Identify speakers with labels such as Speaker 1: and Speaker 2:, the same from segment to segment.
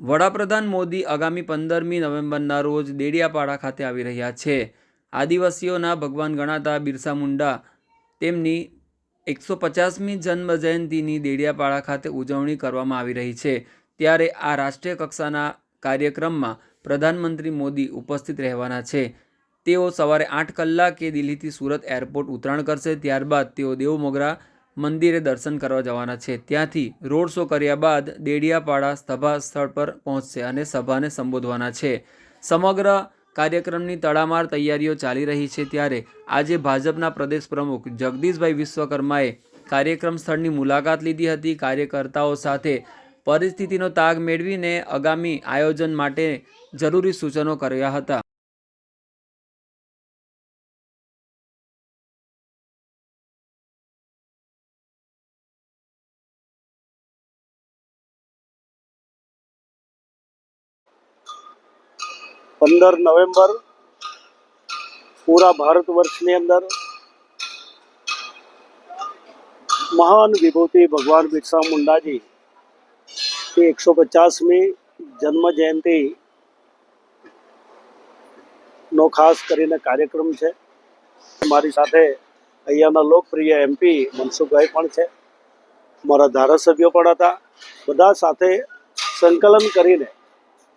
Speaker 1: વડાપ્રધાન મોદી આગામી પંદરમી નવેમ્બરના રોજ દેડિયાપાડા ખાતે આવી રહ્યા છે. આદિવાસીઓના ભગવાન ગણાતા બિરસા મુંડા તેમની એકસો પચાસમી જન્મ જયંતિની દેડિયાપાડા ખાતે ઉજવણી કરવામાં આવી રહી છે. ત્યારે આ રાષ્ટ્રીય કક્ષાના કાર્યક્રમમાં પ્રધાનમંત્રી મોદી ઉપસ્થિત રહેવાના છે. તેઓ સવારે આઠ કલાકે દિલ્હીથી સુરત એરપોર્ટ ઉતરાણ કરશે. ત્યારબાદ તેઓ દેવમોગરા મંદિરે દર્શન કરવા જવાના છે. ત્યાંથી રોડ શો કર્યા બાદ દેડિયાપાડા સભા સ્થળ પર પહોંચશે અને સભાને સંબોધવાના છે. સમગ્ર કાર્યક્રમની તડામાર તૈયારીઓ ચાલી રહી છે ત્યારે આજે ભાજપના પ્રદેશ પ્રમુખ જગદીશભાઈ વિશ્વકર્માએ કાર્યક્રમ સ્થળની મુલાકાત લીધી હતી. કાર્યકર્તાઓ સાથે પરિસ્થિતિનો તાગ મેળવીને આગામી આયોજન માટે જરૂરી સૂચનો કર્યા હતા.
Speaker 2: પંદર નવેમ્બર પૂરા ભારત વર્ષની અંદર મહાન વિભૂતિ ભગવાન બિરસા મુંડાજી તે એકસો પચાસમી જન્મ જયંતિ નો ખાસ કરીને કાર્યક્રમ છે. મારી સાથે અહીંયાના લોકપ્રિય એમપી મનસુખભાઈ પણ છે. મારા ધારાસભ્યો પણ હતા. બધા સાથે સંકલન કરીને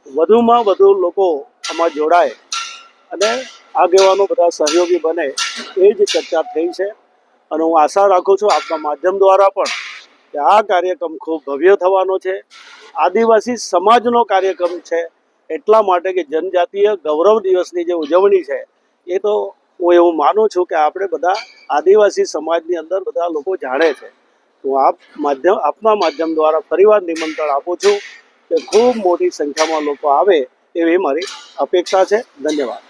Speaker 2: વધુમાં વધુ લોકો આમાં જોડાય અને આગેવાનો બધા સહયોગી બને એ જ ચર્ચા થઈ છે. અને હું આશા રાખું છું આપના માધ્યમ દ્વારા પણ કે આ કાર્યક્રમ ખૂબ ભવ્ય થવાનો છે. આદિવાસી સમાજનો કાર્યક્રમ છે એટલા માટે કે જનજાતીય ગૌરવ દિવસની જે ઉજવણી છે એ તો હું એવું માનું છું કે આપણે બધા આદિવાસી સમાજની અંદર બધા લોકો જાણે છે. હું આપ માધ્યમ, આપના માધ્યમ દ્વારા ફરીવાર નિમંત્રણ આપું છું કે ખૂબ મોટી સંખ્યામાં લોકો આવે એવી મારી અપેક્ષા છે. ધન્યવાદ.